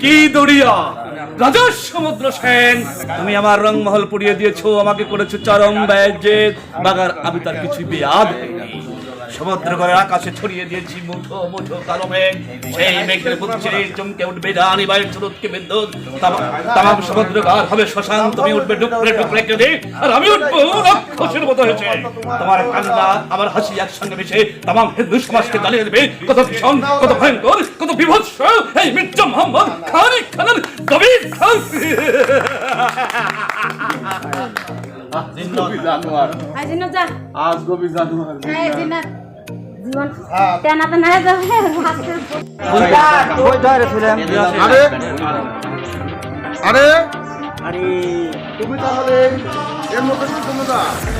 কি আমার রং সমুদ্র সেন তুমি আমার রংমহল পুড়িয়ে দিয়েছ আমাকে করেছ চরম ব্যয় বাগার আমি তার কিছু বেয়াদ সমুদ্র করে আকাশে ছড়িয়ে দিয়েছি মুঠো মুঠো কালো মেঘ। সেই মেঘের বুঝছে চমকে উঠবে রানী বায়ুর চুরুতকে বিদ্যুৎ তাম সমুদ্র গার হবে শ্মশান তুমি উঠবে টুকরে টুকরে কেঁদে আর আমি উঠবো রাক্ষসের মতো হয়েছে তোমার কান্না আমার হাসি একসঙ্গে মিশে তাম হিন্দু সমাজকে জ্বালিয়ে দেবে। কত ভীষণ কত ভয়ঙ্কর কত বিভৎস এই মির্জা মোহাম্মদ খানি খানের গভীর খান। আজ না যা আজ কবি জানোয়ার দিন জীবন তেনা তেনা যাবে। আরে। আরে। আরে তুমি তাহলে এর মধ্যে চৈতন্য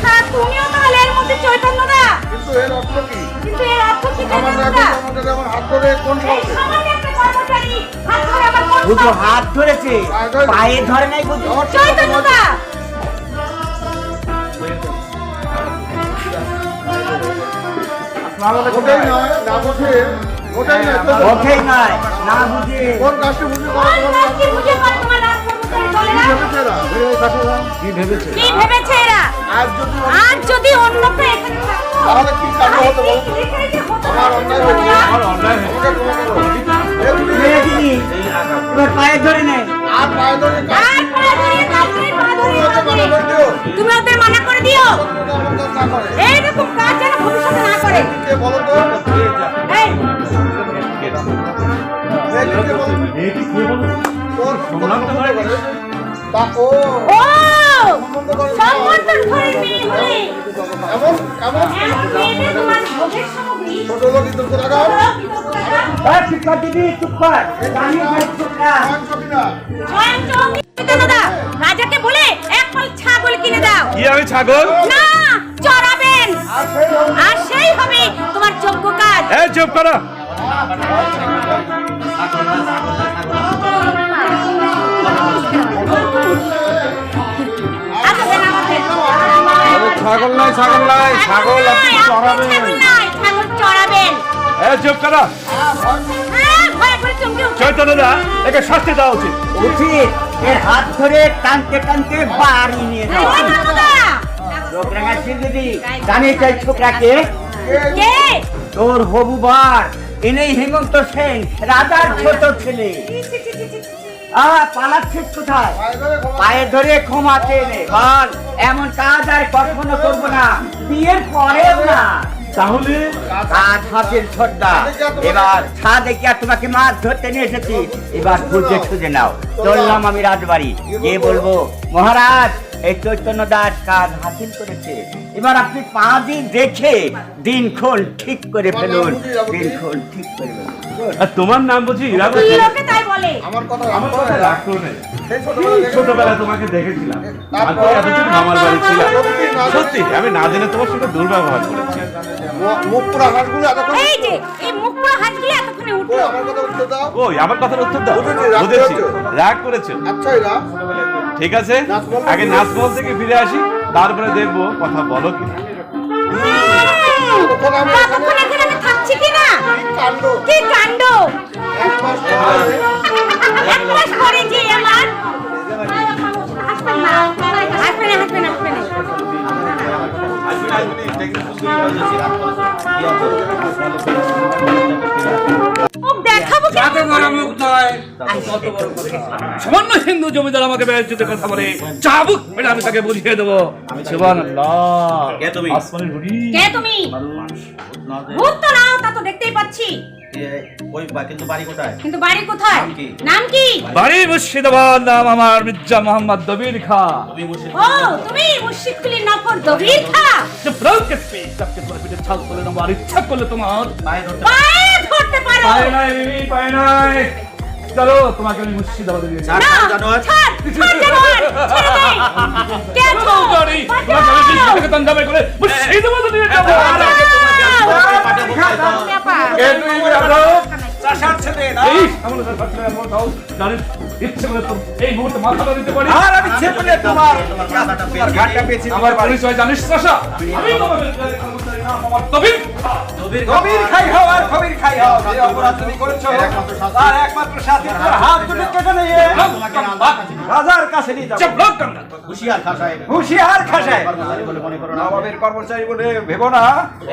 হ্যাঁ তুমিও তাহলে এর মধ্যে চৈতন্য কিন্তু এর অর্থ কি? কিন্তু এর অর্থ কি আমার চৈতন্য এখন দা আমাদের আমার হাত ধরে কোন এই সাহসে সামান্য একটা কর্মচারী। হাত ধরে আমার কোন হাত ধরেছে। পায়ে ধরে নাই বুঝি। আমার ওটাই নয় না বোঝে ওটাই নয় তো ওঠেই নয় না বুঝে। কোন কাজটি বুঝে করা কোন তোমার কাজটি বুঝে করে তোমার রাজ কর্মচারী বলে না? কি ভেবেছে কি ভেবেছে এরা? আজ যদি আর যদি অন্য কেউ এখানে তাহলে কি কাণ্ড হতো বলো তো? এখানে যে হতো আমার অন্যায় হয়েছে আমার অন্যায় হয়েছে আমাকে ক্ষমা করো। এগুলি মেরেছিলি তোমার পায়ে ধরে নেই আর পায়ে ধরে আর রাজাকে বলে এক ছাগল কিনে দাও কি আমি ছাগল? না চড়াবেন। আর সেই হবে তোমার যোগ্য কাজ। এই চুপ করো। ছাগল নাই ছাগল নাই ছাগল আপনি চড়াবেন। ছাগল চড়াবেন। এই চুপ করো। হ্যাঁ, একে শাস্তি দেওয়া উচিত। উচিত এর হাত ধরে টানতে টানতে বাড়ি নিয়ে যাও। ছোকরা দিদি। জানিস এই ছোকরাকে? কে? তোর হবু বার এনেই হেমন্ত সেন রাজার ছোট ছেলে। পালাচ্ছিস কোথায়? পায়ে ধরে ক্ষমা চেয়ে নে। বল এমন কাজ আর কখনো করব না। বিয়ের পরেও না। তাহলে? কাজ হাতের ছড়দা এবার ছাদে কি আর তোমাকে মাছ ধরতে নিয়ে এসেছি। এবার বুঝে খুঁজে নাও। চললাম আমি রাজবাড়ি। গিয়ে বলব মহারাজ এই চৈতন্য দাস কাজ হাসিল করেছে। এবার আপনি পাঁচ দিন দেখে দিনক্ষণ ঠিক করে ফেলুন। দিনক্ষণ ঠিক করে ফেলুন। তোমার নাম বুঝি বলে। আমার কথা আমার আমার কথা না। তোমাকে দেখেছিলাম। আর তো এতদিন মামার বাড়ি ছিলাম সত্যি আমি না জেনে তোমার সঙ্গে দুর্ব্যবহার করেছি। মুখ পুরা হাঁসগুলো এতক্ষণ এই যে এই মুখ পুরো হাঁসগুলো এতক্ষণে ও, উঠল। আমার কথা উত্তর দাও। ওই আমার কথার উত্তর দাও। বুঝেছি, রাগ করেছ। আচ্ছা ঠিক আছে? নাচ বল। আগে নাচমহল থেকে ফিরে আসি। তারপরে দেখব কথা বলো কি থাকছি কি না কি কাণ্ড? কি কাণ্ড মাস ধরে এক মাস পরে যে আমার না না না সামান্য হিন্দু জমিদার আমাকে বেড়ে কথা বলে। চাবুক মেরে আমি তাকে বুঝিয়ে দেবো। কে তুমি? কে তুমি? ভূত তো নাও তা তো দেখতেই পাচ্ছি। ওই কিন্তু বাড়ি কোথায়? কিন্তু বাড়ি কোথায়? নাম কি? বাড়ি মুর্শিদাবাদ নাম আমার মির্জা মোহাম্মদ দবির খা। তুমি মুর্শিদ ও তুমি মুর্শিদ কুলি নফর দবির খা? যে ব্রাউকে স্পিচ তাকে তোমার পিঠে ছাল করে নেব আর ইচ্ছা করলে তোমার। পায়ে ধরতে পায়ে ধরতে পারো। পায় নাই বিবি পায় নাই। চলো তোমাকে আমি মুর্শিদাবাদে নিয়ে যাই। না জানোয়ার। ছাড় ছাড় জানোয়ার ছেড়ে দে। কে আছো তোমাকে আমি বিশ্বকে তঞ্জাবে করে মুর্শিদাবাদে নিয়ে যাব বাঁচাও। কে তুমি রাধব? এই, সামনে সামনে সামনে সামনে, জানিস ইচ্ছে করে তো এই মুহূর্তে মাথাটা দিতে পারি। আর আমি ছেপলে তোমার। তোমার ঘাটটা বেঁচে আমার পরিচয় জানিস চাষা? আমি তোমাদের কর্মচারী নাম আমার তবির। কবির খাই। হও আর কবির খাই হও। যে অপরাধ তুমি করেছ আর একমাত্র সাথী তোমার হাত দুটো কেটে নিয়ে। রাজার কাছে নিয়ে কান্না হুশিয়ার খাসায়। হুশিয়ার খাসায়। কর্মচারী বলে মনে করো না। নবাবের কর্মচারী বলে ভেবো না।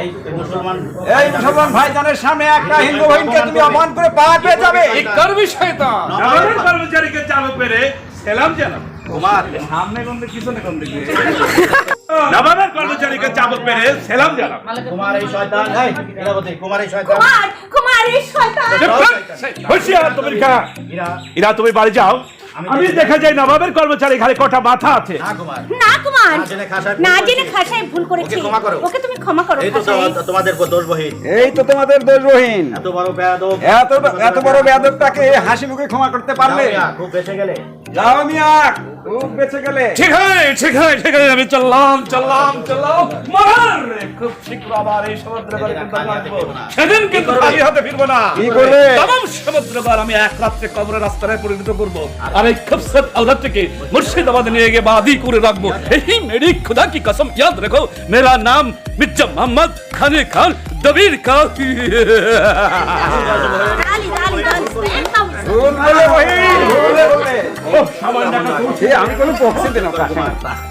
এই মুসলমান এই মুসলমান ভাইজানের সামনে একটা হিন্দু বহিনকে তুমি অপমান করে পা পেয়ে যাবে। এই কর্মী শয়তান নবাবের কর্মচারীকে চালু করে সেলাম জানাম কুমার। সামনে কোন কোন দিকে? নবাবের কর্মচারীকে চাবুক মেরে সেলাম জানাম কুমার এই শয়তান। এই লীলাবতী কুমার এই শয়তান। কুমার কুমার এই শয়তান। হুশিয়ার তুমি খা। ইরা। ইরা তুমি বাড়ি যাও। আমি দেখা যায় নবাবের কর্মচারী ঘাড়ে কটা মাথা আছে। না কুমার। না কুমার। না জেনে খাসায় ভুল করেছে। জেনে খাসায় ভুল করেছি। ওকে ক্ষমা করো। ওকে তুমি ক্ষমা করো এই তো তোমাদের দোষ বহিন। এই তো তোমাদের দোষ রহিন এত বড় বেয়াদব। এত এত বড় বেয়াদবটাকে হাসি মুখে ক্ষমা করতে পারলে? খুব বেঁচে গেলে। যাও মিয়া। খুব বেঁচে গেলে ঠিক আছে ঠিক আছে ঠিক আছে আমি চললাম চললাম চললাম মরার রে, খুব শীঘ্র আবার এই সমুদ্র পাড়ে কিন্তু আমি আসবো। সেদিন কিন্তু খালি হাতে ফিরবো না কি করবে? তমাম সমুদ্র পার আমি এক রাত্রে কবরের রাস্তায় পরিণত করব আর এই খুবসত আওলাদকে মুর্শিদাবাদ নিয়ে গিয়ে বাদি করে রাখবো এই মেরি খুদা কি কসম याद रखो मेरा नाम मिर्जा मोहम्मद खाने खान दबीर का দালি দালি দালি একদম ভুল বলে বহিন ভুল বলে এ, আমি কোনো পক্ষে দিলাম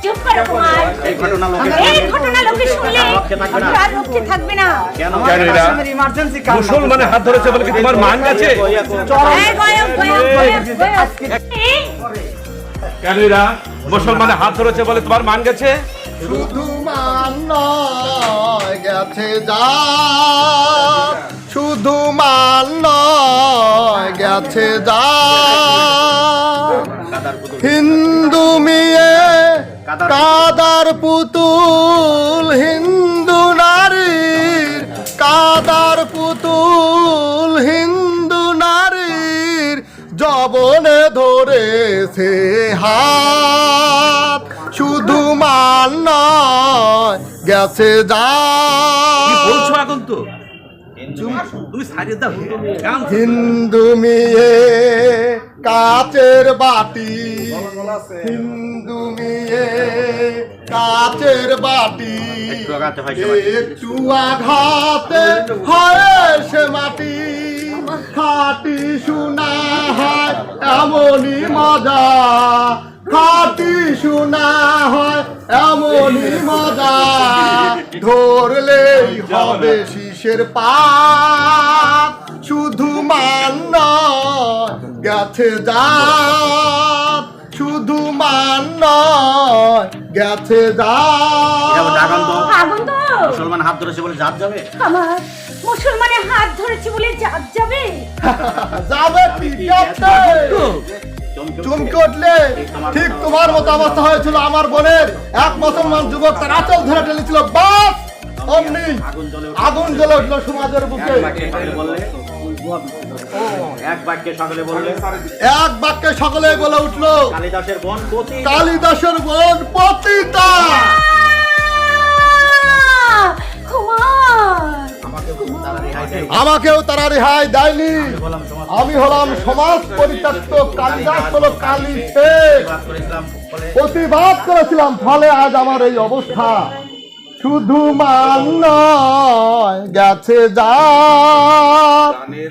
চুপ করো কুমার। এই ঘটনা লোকে এই ঘটনা লোকে শুনলে রক্ষে থাকবে না। আর রক্ষে থাকবে না। কেন? কেন? এরা? ইমার্জেন্সি মুসলমানের হাত ধরেছে বলে কি তোমার মান গেছে কেন এরা? মুসলমানের হাত ধরেছে বলে তোমার মান গেছে? শুধু মান নয় গেছে যা। শুধু মাল গেছে যা। হিন্দু মেয়ে কাদার পুতুল, হিন্দু নারীর কাদার পুতুল, হিন্দু নারীর জবনে ধরেছে হাত। শুধু মাল নয়, গেছে যা বলছো এখন তো তুমি সারিয়ে দাও হিন্দু মেয়ে কাচের বাটি। হিন্দু মেয়ে কাচের বাটি। একটু আঘাতে হয় সে মাটি। খাটি শোনা হয় এমনই মজা। খাটি শোনা হয় এমনই মজা। ধরলেই হবে শিশের পাপ শুধু মান গেছে যা শুধু মান গেছে যা এটা আবার আগুন তো। মুসলমান হাত ধরেছে বলে জাত যাবে? আমার মুসলমানের হাত ধরেছে বলে জাত যাবে? যাবে চমকে উঠলে ঠিক তোমার মতো অবস্থা হয়েছিল আমার বোনের। এক মুসলমান যুবক তার আচল ধরে টেনেছিল বাস অমনি আগুন জ্বলে উঠল। সমাজের বুকে। এক বাক্যে সকলে বললে? এক বাক্যে সকলে বলে উঠল কালিদাসের বোন পতি কালিদাসের বোন পতিতা। আমাকেও তারা রেহাই দেয়নি। আমি হলাম সমাজ পরিত্যক্ত কালিদাস হলো কালী প্রতিবাদ করেছিলাম ফলে আজ আমার এই অবস্থা। শুধু মান নয় গেছে যা।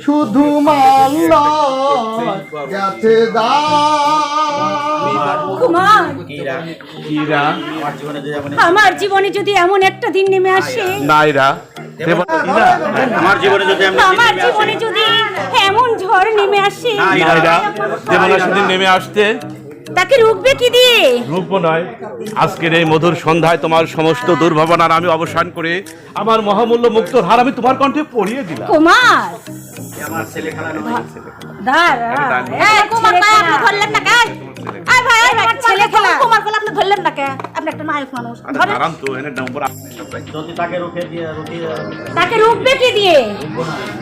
শুধু মান নয় গেছে যা। আমার জীবনে যদি এমন একটা দিন নেমে আসে না ইরা আমার জীবনে যদি আমার জীবনে যদি এমন ঝড় নেমে আসে সেদিন নেমে আসতে তাকে রুখবে কি দিয়ে? রুখবো নয়। আজকের এই মধুর সন্ধ্যায় তোমার সমস্ত দুর্ভাবনার আমি অবসান করে আমার মহামূল্য মুক্ত ধার আমি তোমার কণ্ঠে পড়িয়ে দিলাম। কুমার! আমার ছেলে খেলা নেই দাঁড়া একটা নায়ক মানুষ। ধরেন আরাম তো এনে নম্বর যদি তাকে রুখে দিয়ে তাকে রুখবে কি দিয়ে?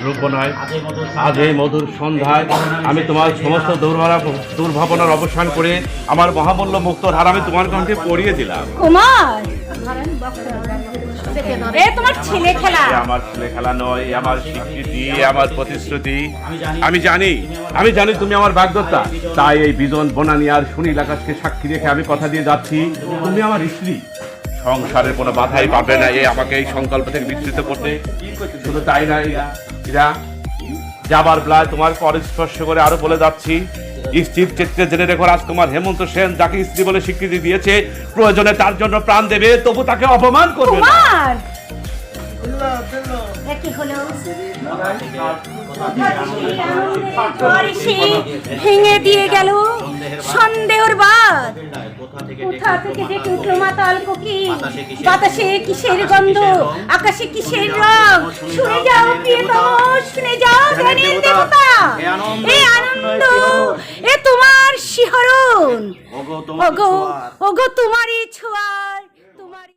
রূপ নয় আজই মতো আজ এই মধুর সন্ধ্যায় আমি তোমার সমস্ত দুর্ভাবনা দুর্ভাবনার অবসান করে আমার মহামূল্য মুক্ত ধারা আমি তোমার কণ্ঠে পড়িয়ে দিলাম। কুমার! এ তোমার ছেলে খেলা। আমার ছেলে খেলা নয় আমার স্বীকৃতি আমার প্রতিশ্রুতি। আমি জানি আমি জানি তুমি আমার বাগদত্তা। তাই এই বিজন বনানি আর সুনীল আকাশকে সাক্ষী রেখে আমি কথা দিয়ে যাচ্ছি। তুমি আমার স্ত্রী। সংসারের কোনো বাধাই পাবে না, এ আমাকে এই সংকল্প থেকে বিস্তৃত করতে। শুধু তাই না যাবার বেলায় তোমার পর স্পর্শ করে আরও বলে যাচ্ছি। স্থির চেটকে জেনে রেখো রাজকুমার হেমন্ত সেন যাকে স্ত্রী বলে স্বীকৃতি দিয়েছে প্রয়োজনে তার জন্য প্রাণ দেবে তবু তাকে অপমান করবে না। ভেঙে দিয়ে গেল সন্দেহর বাদ কোথা থেকে যে উঠল মাতাল কোকি বাতাসে কিসের গন্ধ? আকাশে কিসের রং? শুনে যাও প্রিয়তম শুনে যাও জ্ঞানীর দেবতা এ আনন্দ এ তোমার শিহরণ। ওগো ওগো তোমারই ছোঁয়ার।